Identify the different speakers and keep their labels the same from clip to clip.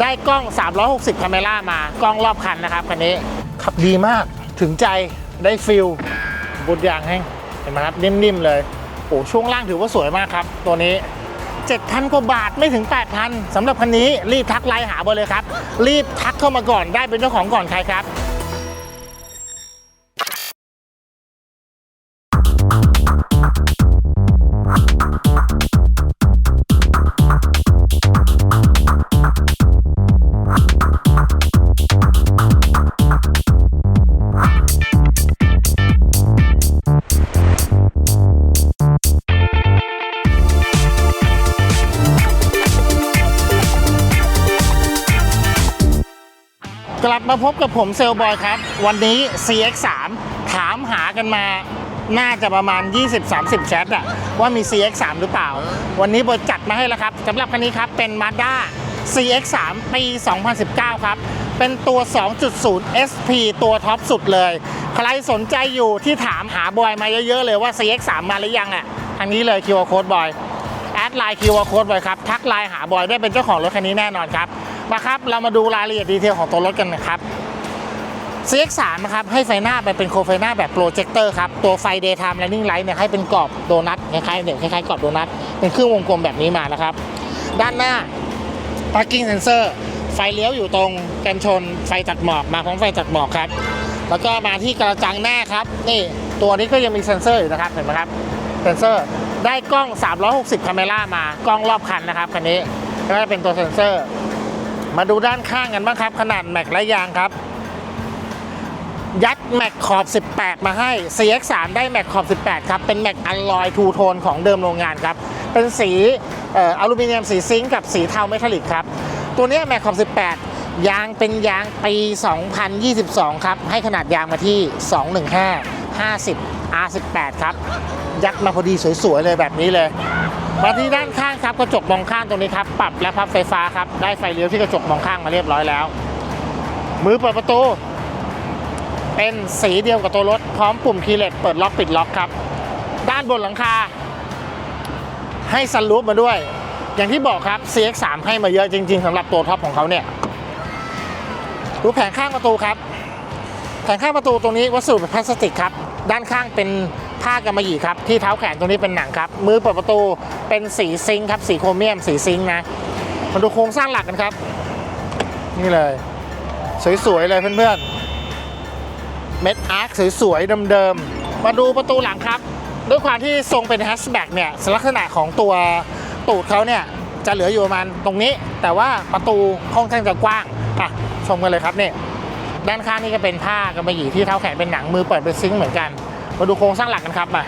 Speaker 1: ได้กล้อง 360 คาเมล่ามากล้องรอบคันนะครับคันนี้ขับดีมากถึงใจได้ฟิลบุดยางแห้งเห็นไหมครับนิ่มๆเลยโอ้ช่วงล่างถือว่าสวยมากครับ ตัวนี้ 7,000 กว่าบาทไม่ถึง 8,000สำหรับคันนี้รีบทักไลน์หาเบอร์เลยครับ รีบทักเข้ามาก่อนได้เป็นเจ้าของก่อนใครครับ พบกับผมเซลบอยครับ วันนี้ CX3 ถามหากันมา น่าจะประมาณ 20-30 แชทอะว่ามี CX3 หรือเปล่า วันนี้บอยจัดมาให้แล้วครับสำหรับคันนี้ครับ เป็น Mazda CX3 ปี 2019 ครับ เป็นตัว 2.0 SP ตัวท็อปสุดเลย ใครสนใจอยู่ที่ถามหาบอยมาเยอะๆเลยว่า CX3 มาหรือยังอะทางนี้เลย QR Code บอยแอดไลน์ QR Code ไว้ครับ ทักไลน์หาบอยได้เป็นเจ้าของรถคันนี้แน่นอนครับมาครับ เรามาดูรายละเอียดดีเทลของตัวรถกันนะครับ CX3 นะครับให้ไฟหน้าไปเป็นโคไฟหน้าแบบโปรเจคเตอร์ครับ ตัวไฟ daytime running light เนี่ยให้เป็นกรอบโดนัทคล้ายๆเนี่ยคล้ายๆกรอบโดนัทเป็นเครื่องวงกลมแบบนี้มานะครับ ด้านหน้า parking sensor ไฟเลี้ยวอยู่ตรงกันชนไฟตัดหมอกมาพร้อมไฟตัดหมอกครับ แล้วก็มาที่กระจังหน้าครับ นี่ตัวนี้ก็ยังมีเซ็นเซอร์อยู่นะครับเห็นไหมครับเซ็นเซอร์ได้กล้อง 360คาเมล่ามากล้องรอบคันนะครับคันนี้ก็จะเป็นตัวเซ็นเซอร์ มาดูด้านข้างกันบ้างครับ ขนาดแม็กและยางครับ ยัดแม็กขอบ 18 มาให้ CX3 ได้แม็กขอบ 18 ครับ เป็นแม็กอลลอยทูโทนของเดิมโรงงานครับ เป็นสีอลูมิเนียมสีซิงค์กับสีเทาเมทัลลิกครับ ตัวนี้แม็กขอบ 18 ยางเป็นยางปี 2022 ครับ ให้ขนาดยางมาที่ 215 50 R18 ครับ ยัดมาพอดีสวยๆ เลยแบบนี้เลย มาที่ด้านข้างครับกระจกมองข้างตรงนี้ครับ ปรับและพับไฟฟ้าครับ ได้ไฟเลี้ยวที่กระจกมองข้างมาเรียบร้อยแล้ว มือเปิดประตู เป็นสีเดียวกับตัวรถ พร้อมปุ่มคีย์เลสเปิดล็อกปิดล็อกครับ ด้านบนหลังคา ให้ซันรูฟมาด้วย อย่างที่บอกครับ CX3 ให้มาเยอะจริง ๆสำหรับตัวท็อปของเขาเนี่ยดูแผงข้างประตูครับ แผงข้างประตูตรงนี้วัสดุเป็นพลาสติกครับ ด้านข้างเป็นผ้ากำมะหยี่ครับ ที่เท้าแขนตรงนี้เป็นหนังครับ มือเปิดประตูเป็นสีซิงค์ครับ สีโครเมียม สีซิงค์นะ มาดูโครงสร้างหลักกันครับ นี่เลย สวยๆเลยเพื่อนๆ เม็ดอาร์คสวยๆเดิมๆ มาดูประตูหลังครับ ด้วยความที่ทรงเป็นแฮชแบ็กเนี่ยลักษณะของตัวตูดเขาเนี่ยจะเหลืออยู่ประมาณตรงนี้ แต่ว่าประตูค่อนข้างจะกว้างอะชมกันเลยครับเนี่ยด้านข้างนี่ก็เป็นผ้ากำมะหยีที่เท้าแขนเป็นหนังมือเปิดเป็นซิงค์เหมือนกัน มาดูโครงสร้างหลักกันครับมา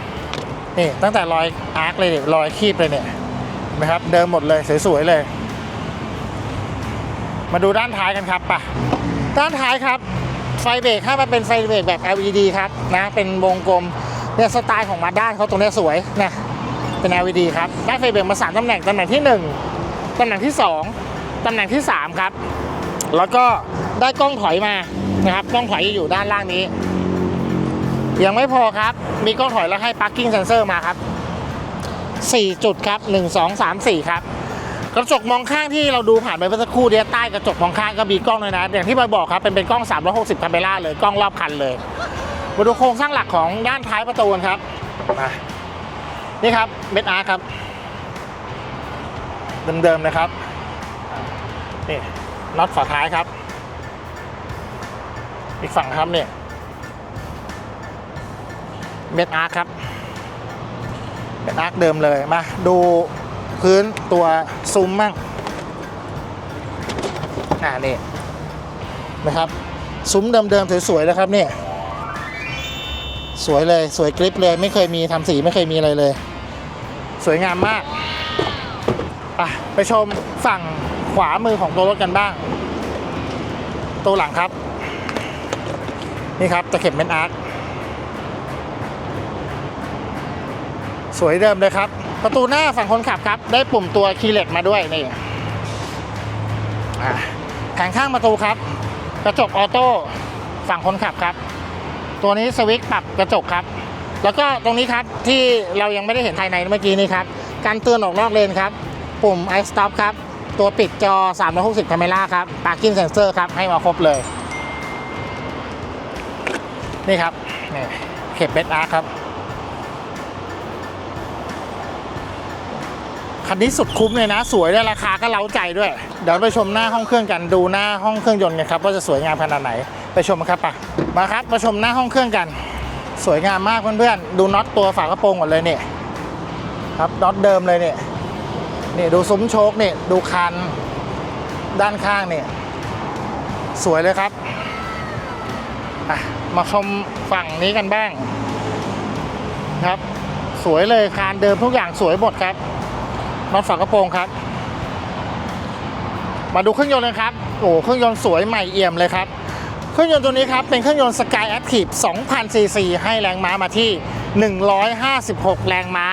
Speaker 1: นี่ตั้งแต่รอยอาร์คเลยเนี่ยรอยคีบเลยเนี่ยนะครับเดิมหมดเลยสวยๆเลย มาดูด้านท้ายกันครับป่ะด้านท้ายครับ ฟเบรกให้มาเป็นไฟเบรกแบบ LED ครับนะเป็นวงกลมเนี่ยสไตล์ของมาด้านเขาตรงนี้สวยนะเป็น LED ครับได้ไฟเบรกมาสามตำแหน่งตำแหน่งที่ 1ตำแหน่งที่ 2ตำแหน่งที่ 3 ครับ แล้วก็ได้กล้องถอยมานะครับกล้องถอยอยู่ด้านล่างนี้ ยังไม่พอครับ มีกล้องถอยแล้วให้ parking sensor มาครับ 4 จุดครับ 1 2 3 4 ครับ กระจกมองข้างที่เราดูผ่านไปเมื่อสักครู่เนี้ยใต้กระจกมองข้างก็มีกล้องเลยนะ อย่างที่บอยบอกครับเป็นเป็นกล้อง 360คาเมล่าเลยกล้องรอบคันเลยมาดูโครงสร้างหลักของด้านท้ายประตูนครับมานี่ครับเม็ดอาร์ครับเดิมๆนะครับนี่น็อตฝาท้ายครับ อีกฝั่งครับเนี่ยเม็ดอาร์ครับเป็นอาร์คเดิมเลยมาดู พื้นตัวซุ้มมั่งอ่านี่นะครับซุ้มเดิมๆสวยๆนะครับเนี่ยสวยเลยสวยกริปเลยไม่เคยมีทำสีไม่เคยมีอะไรเลย สวยงามมากอะไปชมฝั่งขวามือของตัวรถกันบ้าง ตัวหลังครับ นี่ครับตะเข็บเม็ดอาร์คสวยเดิมเลยครับ ประตูหน้าฝั่งคนขับครับ ได้ปุ่มตัวคีย์เลสมาด้วยนี่อ่าแผงข้างประตูครับ กระจกออโต้ฝั่งคนขับครับ ตัวนี้สวิตช์ปรับกระจกครับ แล้วก็ตรงนี้ครับที่เรายังไม่ได้เห็นภายในเมื่อกี้นี้ครับการเตือนออกนอกเลนครับ ปุ่ม i stop ครับ ตัวปิดจอ 360 camera ครับ parking sensor ครับ ให้มาครบเลย นี่ครับเข็บเบสอาร์ครับ คันนี้สุดคุ้มเลยนะ สวยด้วยราคาก็เล้าใจด้วย เดี๋ยวไปชมหน้าห้องเครื่องกันดูหน้าห้องเครื่องยนต์กันครับว่าจะสวยงามขนาดไหนไปชมครับปะมาครับมาชมหน้าห้องเครื่องกัน สวยงามมากเพื่อนๆดูน็อตตัวฝากระโปรงก่อนเลยเนี่ยครับน็อตเดิมเลยเนี่ยนี่ดูซุ้มโชคเนี่ยดูคันด้านข้างเนี่ยสวยเลยครับมาชมฝั่งนี้กันบ้าง ครับ สวยเลยคานเดิมทุกอย่างสวยหมดครับ น็อตฝากระโปรงครับ มาดูเครื่องยนต์เลยครับ โอ้เครื่องยนต์สวยใหม่เอี่ยมเลยครับ เครื่องยนต์ตัวนี้ครับ เป็นเครื่องยนต์ Sky Active 2,000ซีซีให้แรงม้ามาที่ 156 แรงม้า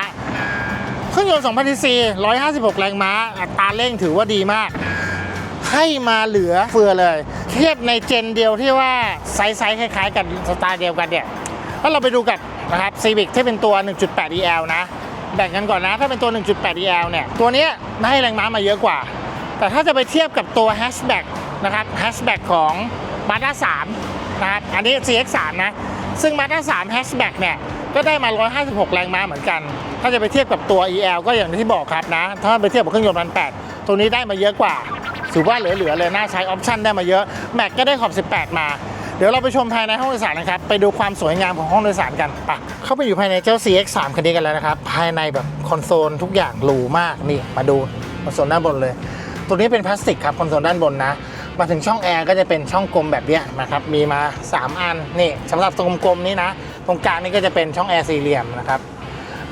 Speaker 1: เครื่องยนต์2,000ซีซี156 แรงม้า อัตราเร่งถือว่าดีมาก ให้มาเหลือเฟือเลย เทียบในเจนเดียวที่ว่าไซส์คล้ายๆ กันสไตล์เดียวกันเนี่ยถ้าเราไปดูกับนะครับ Civic ที่เป็นตัว 1.8 EL นะ แบ่งกันก่อนนะ ถ้าเป็นตัว 1.8 EL เนี่ย ตัวนี้ยให้แรงม้ามาเยอะกว่า แต่ถ้าจะไปเทียบกับตัว Hatchback นะครับ Hatchback ของ Mazda 3นะครับ อันนี้ CX3 นะ ซึ่ง Mazda 3 Hatchback เนี่ยก็ได้มา 156 แรงม้าเหมือนกัน ถ้าจะไปเทียบกับตัว EL ก็อย่างที่บอกครับนะ ถ้าไปเทียบกับเครื่องยนต์พันแตัวนี้ได้มาเยอะกว่าถือว่าเหลือๆเลยน่าใช้ออปชั่นได้มาเยอะ แม็กก็ได้ขอบ 18 มา ดี๋ยวเราไปชมภายในห้องโดยสารนะครับ ไปดูความสวยงามของห้องโดยสารกันไปะเข้าไปอยู่ภายในเจ้า CX3 คันนี้กันแล้วนะครับ ภายในแบบคอนโซลทุกอย่างหรูมากนี่มาดูคอนโซลด้านบนเลย ตัวนี้เป็นพลาสติกครับคอนโซลด้านบนนะ มาถึงช่องแอร์ก็จะเป็นช่องกลมแบบนี้นะครับ มีมา 3 อันนี่สำหรับตรงกลมๆนี้นะ ตรงกลางนี่ก็จะเป็นช่องแอร์สี่เหลี่ยมนะครับ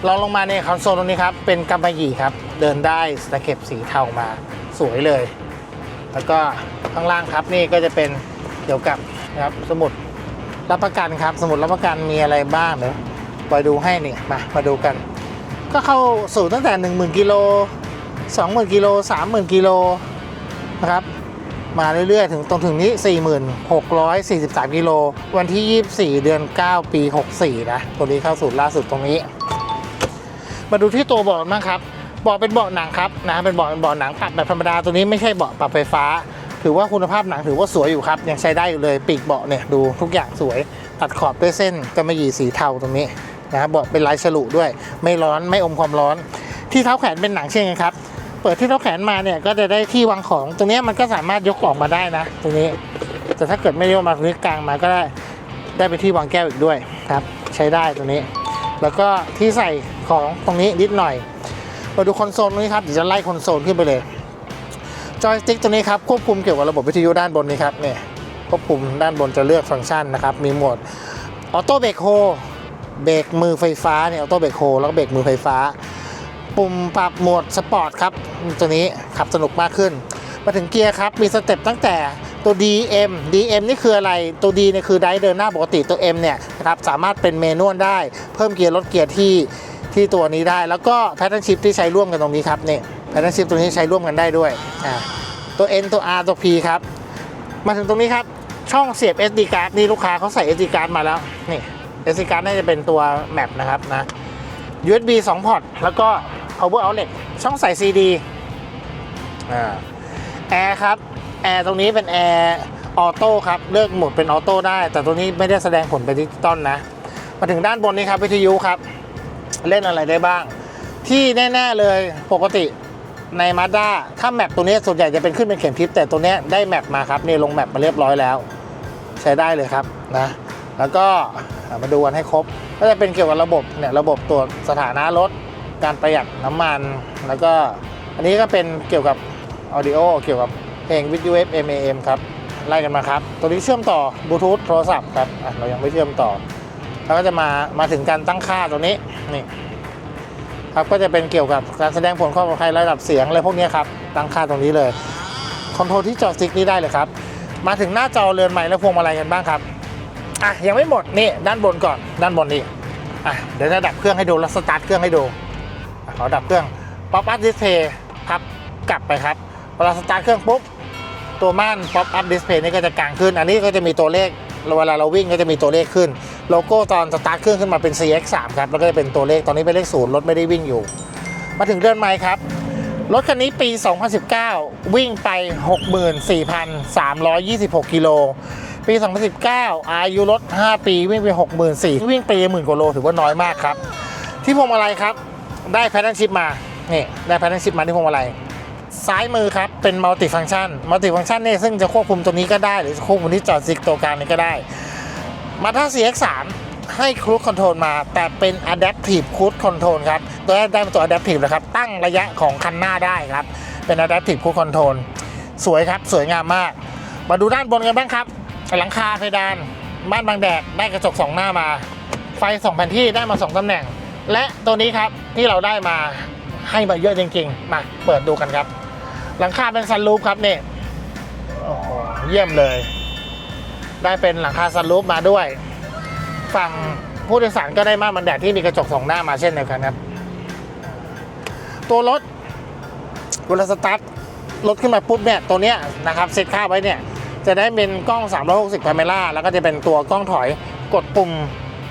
Speaker 1: ลองลงมาในคอนโซลตรงนี้ครับ เป็นกำมะหยี่ครับ เดินได้ตะเข็บสีเทามาสวยเลย แล้วก็ข้างล่างครับนี่ก็จะเป็นเกี่ยวกับ นะครับ สมุดรับประกันครับ สมุดรับประกันมีอะไรบ้างเดี๋ยวไปดูให้นี่มามาดูกัน ก็เข้าสู่ตั้งแต่ 1 0,000กิโล20,000กิโล30,000กิโลนะครับมาเรื่อยๆ ถึงตรงถึงนี้ 4,643 กิโล วันที่ 24 เดือน 9 ปี 64 นะ ตัวนี้เข้าสู่ล่าสุดตรงนี้ มาดูที่ตัวเบาะบ้างครับเบาะเป็นเบาะหนังครับนะเป็นเบาะเป็นเบาะหนังปรับแบบธรรมดาตัวนี้ไม่ใช่เบาะปรับไฟฟ้า ถือว่าคุณภาพหนังถือว่าสวยอยู่ครับ ยังใช้ได้อยู่เลยปีกเบาะเนี่ยดูทุกอย่างสวย ตัดขอบด้วยเส้นกำมะหยี่สีเทาตรงนี้นะครับเบาะเป็นลายฉลุด้วย ไม่ร้อนไม่อมความร้อน ที่เท้าแขนเป็นหนังเช่นกันครับ เปิดที่เท้าแขนมาเนี่ยก็จะได้ที่วางของ ตรงนี้มันก็สามารถยกออกมาได้นะ ตรงนี้ แต่ถ้าเกิดไม่ยกมาตรงนี้กลางมาก็ได้ได้เป็นที่วางแก้วอีกด้วยครับใช้ได้ตรงนี้ แล้วก็ที่ใส่ของตรงนี้นิดหน่อยมาดูคอนโซลตรงนี้ครับเดี๋ยวจะไล่คอนโซลขึ้นไปเลย จอยสติ๊กตัวนี้ครับควบคุมเกี่ยวกับระบบวิทยุด้านบนนี้ครับเนี่ยควบคุมด้านบนจะเลือกฟังก์ชันนะครับ มีโหมดออโต้เบรกโฮเบรกมือไฟฟ้าเนี่ยออโต้เบรกโฮแล้วก็เบรกมือไฟฟ้า ปุ่มปรับโหมดสปอร์ตครับตัวนี้ขับสนุกมากขึ้น มาถึงเกียร์ครับ มีสเต็ปตั้งแต่ตัว DM DM นี่คืออะไรตัว D เนี่ยคือไดร์เดินหน้าปกติตัว M เนี่ยนะครับสามารถเป็นเมนวลได้ เพิ่มเกียร์ลดเกียร์ที่ที่ตัวนี้ได้ แล้วก็แพทเทิร์นชิพที่ใช้ร่วมกันตรงนี้ครับนี่ แพทเทิร์นชิพตัวนี้ใช้ร่วมกันได้ด้วยอ่าตัว N ตัว R ตัว P ครับ มาถึงตรงนี้ครับ ช่องเสียบ SD card นี่ลูกค้าเขาใส่ SD card มาแล้ว นี่ SD card น่าจะเป็นตัวแมปนะครับนะ USB 2 พอร์ต แล้วก็ power outlet ช่องใส่ CD อ่าแอร์ครับ แอร์ตรงนี้เป็นแอร์ออโต้ครับ เลือกโหมดเป็นออโต้ได้ แต่ตัวนี้ไม่ได้แสดงผลเป็นดิจิตอลนะ มาถึงด้านบนนี้ครับวิทยุครับ เล่นอะไรได้บ้าง ที่แน่ ๆ เลยปกติ ใน Mazda ถ้าแมปตัวนี้ส่วนใหญ่จะเป็นขึ้นเป็นเข็มทิศแต่ตัวนี้ได้แมปมาครับนี่ลงแมปมาเรียบร้อยแล้ว ใช้ได้เลยครับนะแล้วก็มาดูกันให้ครบ ก็จะเป็นเกี่ยวกับระบบเนี่ยระบบตรวจสถานะรถ การประหยัดน้ำมัน แล้วก็อันนี้ก็เป็นเกี่ยวกับ Audio เกี่ยวกับเพลงวิทยุ FM AM ครับไล่กันมาครับ ตัวนี้เชื่อมต่อบลูทูธโทรศัพท์ครับอะเรายังไม่เชื่อมต่อ แล้วก็จะมามาถึงการตั้งค่าตัวนี้นี่ ครับก็จะเป็นเกี่ยวกับการแสดงผลความปลอดภัยระดับเสียงอะไรพวกนี้ครับตั้งค่าตรงนี้เลยคอนโทรลที่จอสติ๊กนี้ได้เลยครับ มาถึงหน้าจอเรือนใหม่และพวงมาลัยกันบ้างครับอะยังไม่หมดนี่ด้านบนก่อนด้านบนนี่อะเดี๋ยวจะดับเครื่องให้ดูแล้วสตาร์ทเครื่องให้ดูอะขอดับเครื่องป๊อปอัพดิสเพย์พับกลับไปครับเวลาสตาร์ทเครื่องปุ๊บตัวม่านป๊อปอัพดิสเพย์นี่ก็จะกลางขึ้น อันนี้ก็จะมีตัวเลขเวลาเราวิ่งก็จะมีตัวเลขขึ้น โลโก้ตอนสตาร์ทเครื่องขึ้นมาเป็น CX3 ครับ แล้วก็จะเป็นตัวเลข ตอนนี้เป็นเลขศูนย์รถไม่ได้วิ่งอยู่ มาถึงเรือนไม้ครับ รถคันนี้ปี 2019 วิ่งไป 64,326 กิโล ปี 2019 อายุรถ 5 ปีวิ่งไป 64,000วิ่งปีหมื่นกว่าโลถือว่าน้อยมากครับ ที่พวงมาลัยครับ ได้แพทเทิร์นชิปมา นี่ ได้แพทเทิร์นชิปมาที่พวงมาลัยซ้ายมือครับ เป็นมัลติฟัง c t ชัน มัลติฟัง c t ชันเนี่ยซึ่งจะควบคุมตัวนี้ก็ได้ หรือควบคุมที่จอดซิกตัวกลางนี้ก็ได้ มาท่า CX3 ให้ครู i คอนโทรลมา แต่เป็น Adaptive Cruise Control ครับ ตัวนี้ได้เป็นตัว Adaptive นะครับ ตั้งระยะของคันหน้าได้ครับ เป็น Adaptive Cruise Control สวยครับ สวยงามมาก มาดูด้านบนกันบ้างครับ หลังคาเพดานม่านบังแดดได้กระจกสองหน้ามา ไฟสองแผ่นที่ได้มาสองตำแหน่ง และตัวนี้ครับที่เราได้มาให้มาเยอะจริงๆ มาเปิดดูกันครับ หลังคาเป็นซันรูฟครับเนี่โอ้โหเยี่ยมเลย ได้เป็นหลังคาซันรูฟมาด้วย ฝั่งผู้โดยสารก็ได้มานบังแดดที่มีกระจกสองหน้ามาเช่นเดียวกันครับ ตัวรถเวลาสตาร์ทรถขึ้นมาปุ๊บเนี่ยตัวเนี้ยนะครับเซตค่าไว้เนี่ยจะได้เป็นกล้อง 360คาเมล่าแล้วก็จะเป็นตัวกล้องถอยกดปุ่ม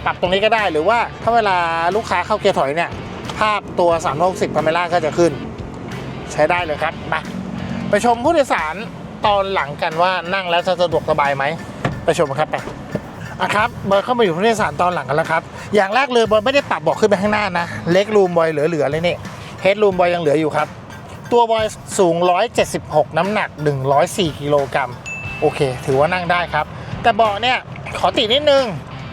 Speaker 1: ปรับตรงนี้ก็ได้ หรือว่าถ้าเวลาลูกค้าเข้าเกียร์ถอยเนี่ยภาพตัว 360คาเมล่าก็จะขึ้น ใช้ได้เลยครับมาไปชมผู้โดยสารตอนหลังกันว่านั่งแล้วจะสะดวกสบายไหม ไปชมกันครับไปอะครับเบอร์เข้ามาอยู่ผู้โดยสารตอนหลังกันแล้วครับ อย่างแรกเลยเบอยไม่ได้ปรับเบอกขึ้นไปข้างหน้านะ เล็กรูมบอยเหลือๆเลยนี่เฮดรูมบอยยังเหลืออยู่ครับ ตัวบอยสูง 176 น้ำหนัก 104 กิโลกรัมโอเค ถือว่านั่งได้ครับ แต่เบาะเนี่ยขอตินิดนึง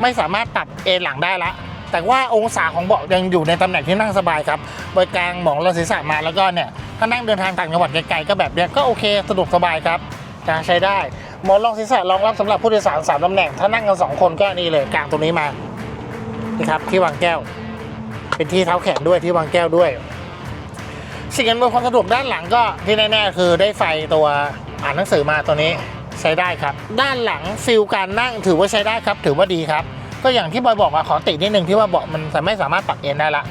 Speaker 1: ไม่สามารถปรับเอนหลังได้ละ แต่ว่าองศาของเบาะยังอยู่ในตำแหน่งที่นั่งสบายครับบริกลางหมองรองศีรษะมาแล้วก็เนี่ยถ้านั่งเดินทางต่างจังหวัดไกลๆก็แบบเนี้ยก็โอเคสะดวกสบายครับใช้ได้ หมอนรองศีรษะรองรับสำหรับผู้โดยสารสามตำแหน่ง ถ้านั่งกันสองคนก็นี่เลยกลางตรงนี้มานี่ครับที่วางแก้ว เป็นที่เท้าแขนด้วยที่วางแก้วด้วย สิ่งอำนวยความสะดวกด้านหลังก็ที่แน่ๆคือได้ไฟตัวอ่านหนังสือมาตัวนี้ใช้ได้ครับ ด้านหลังฟิลการนั่งถือว่าใช้ได้ครับ ถือว่าดีครับ ก็อย่างที่บอยบอกมาขอติดนิดนึงที่ว่าเบาะมันไม่สามารถปรับเอนได้ละ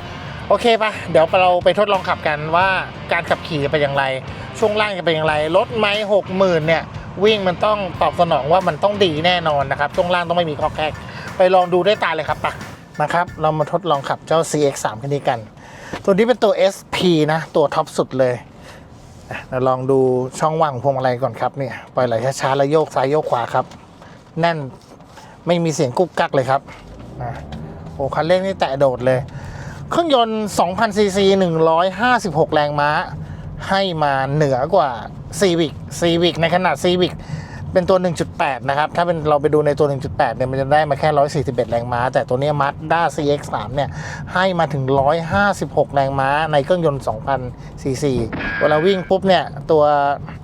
Speaker 1: โอเคปะเดี๋ยวเราไปทดลองขับกันว่าการขับขี่จะเป็นอย่างไร ช่วงล่างจะเป็นอย่างไรรถไม้หกหมื่นเนี่ย วิ่งมันต้องตอบสนองว่ามันต้องดีแน่นอนนะครับช่วงล่างต้องไม่มีข้อแคกไปลองดูด้วยตาเลยครับปะมาครับ เรามาทดลองขับเจ้า CX3 คันนี้กัน ตัวนี้เป็นตัว SP นะ ตัวท็อปสุดเลยอะเราลองดูช่องว่างของพวงมาลัยก่อนครับเนี่ยปล่อยไหลช้าๆแล้วโยกซ้ายโยกขวาครับ แน่นไม่มีเสียงกุ๊กกักเลยครับอะโอ้คันเร่งนี่แตะโดดเลย เครื่องยนต์ 2,000ซีซี156 แรงม้า ให้มาเหนือกว่า Civic Civic ในขนาด Civic เป็นตัว 1.8 นะครับ ถ้าเป็นเราไปดูในตัว 1.8 เนี่ย มันจะได้มาแค่ 141 แรงม้า แต่ตัวนี้ย Mazda CX-3 เนี่ย ให้มาถึง 156 แรงม้า ในเครื่องยนต์ 2,000 ซีซี เวลาวิ่งปุ๊บเนี่ย ตัว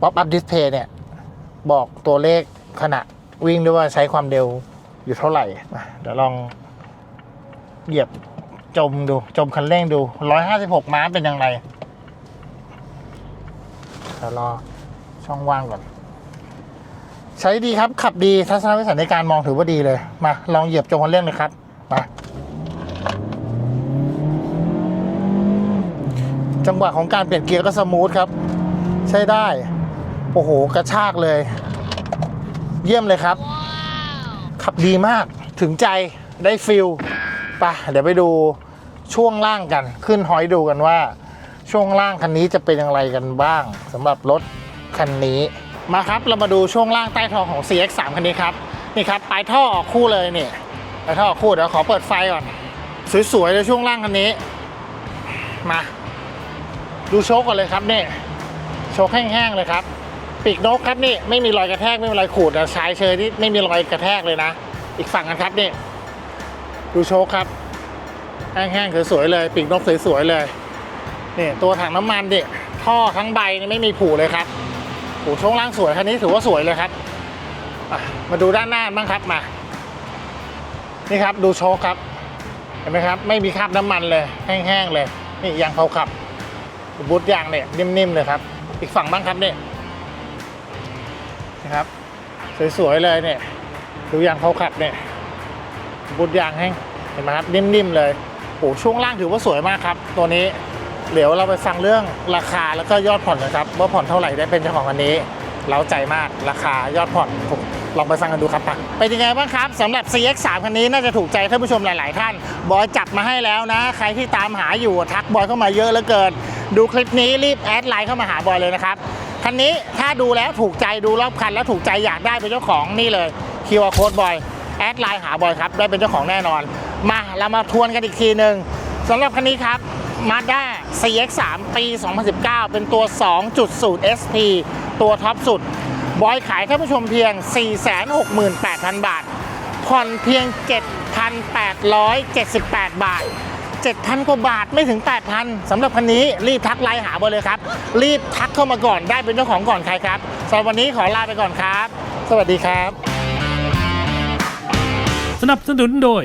Speaker 1: Pop Up Display เนี่ย บอกตัวเลขขณะวิ่งด้วยว่าใช้ความเร็วอยู่เท่าไหร่ เดี๋ยวลองเหยียบจมดู จมคันเร่งดู 156 ม้าเป็นยังไงเดี๋ยวรอ ช่องว่างก่อน ใช้ดีครับ ขับดีทัศนวิสัยในการมองถือว่าดีเลย มา ลองเหยียบจมคันเร่งเลยครับ มา จังหวะของการเปลี่ยนเกียร์ก็สมูทครับ ใช้ได้ โอ้โห กระชากเลย เยี่ยมเลยครับ ขับดีมาก ถึงใจ ได้ฟิลไปะเดี๋ยวไปดูช่วงล่างกัน ขึ้นหอยดูกันว่าช่วงล่างคันนี้จะเป็นอย่างไรกันบ้างสำหรับรถ คันนี้ มาครับเรามาดูช่วงล่างใต้ท้องของ CX3 คันนี้ครับ นี่ครับปลายท่อออกคู่เลยนี่ปลายท่อออกคู่เดี๋ยวขอเปิดไฟก่อน สวยๆเลยช่วงล่างคันนี้ มา ดูโชคก่อนเลยครับนี่โชคแห้งๆเลยครับปีกนกครับนี่ไม่มีรอยกระแทกไม่มีรอยขูดแต่ชายเชยนี่ไม่มีรอยกระแทกเลยนะ อีกฝั่งกันครับนี่ดูโชคครับแห้งๆสวยๆเลยปีกนกสวยๆเลยนี่ตัวถังน้ำมันดิท่อทั้งใบไม่มีผูเลยครับ โอ้ช่วงล่างสวยคันนี้ถือว่าสวยเลยครับ มาดูด้านหน้าบ้างครับมา นี่ครับดูโชคครับ เห็นไหมครับ ไม่มีคราบน้ำมันเลย แห้งๆเลย นี่ยางเขาขับ บูทยางเนี่ยนิ่มๆเลยครับ อีกฝั่งบ้างครับเนี่ยนะครับ สวยๆเลยเนี่ย ดูยางเขาขับเนี่ยบุดยางแห้ง เห็นไหมครับ นิ่มๆเลยโอ้ช่วงล่างถือว่าสวยมากครับ ตัวนี้ เดี๋ยวเราไปฟังเรื่องราคาแล้วก็ยอดผ่อนนะครับว่าผ่อนเท่าไหร่ได้เป็นเจ้าของอันนี้เล้าใจมากราคายอดผ่อนผมลองไปฟังกันดูครับปะเป็นยังไงบ้างครับสำหรับ CX3 คันนี้น่าจะถูกใจท่านผู้ชมหลาย ๆ ท่าน บอยจัดมาให้แล้วนะ ใครที่ตามหาอยู่ทักบอยเข้ามาเยอะเหลือเกิน ดูคลิปนี้รีบแอดไลน์เข้ามาหาบอยเลยนะครับคันนี้ถ้าดูแล้วถูกใจดูรอบคันแล้วถูกใจอยากได้เป็นเจ้าของนี่เลยคิวอาร์โค้ดบอยแอดไลน์หาบอยครับได้เป็นเจ้าของแน่นอน มาเรามาทวนกันอีกทีหนึ่งสำหรับคันนี้ครับ Mazda CX-3 ปี 2019 เป็นตัว 2.0 SP ตัวท็อปสุด บอยขายท่านผู้ชมเพียง 468,000 บาท ผ่อนเพียง 7,878 บาท 7,000 กว่าบาทไม่ถึง 8,000สำหรับคันนี้รีบทักไลน์หาบอยเลยครับ รีบทักเข้ามาก่อนได้เป็นเจ้าของก่อนใครครับสำหรับวันนี้ขอลาไปก่อนครับ สวัสดีครับ
Speaker 2: สนับสนุนโดย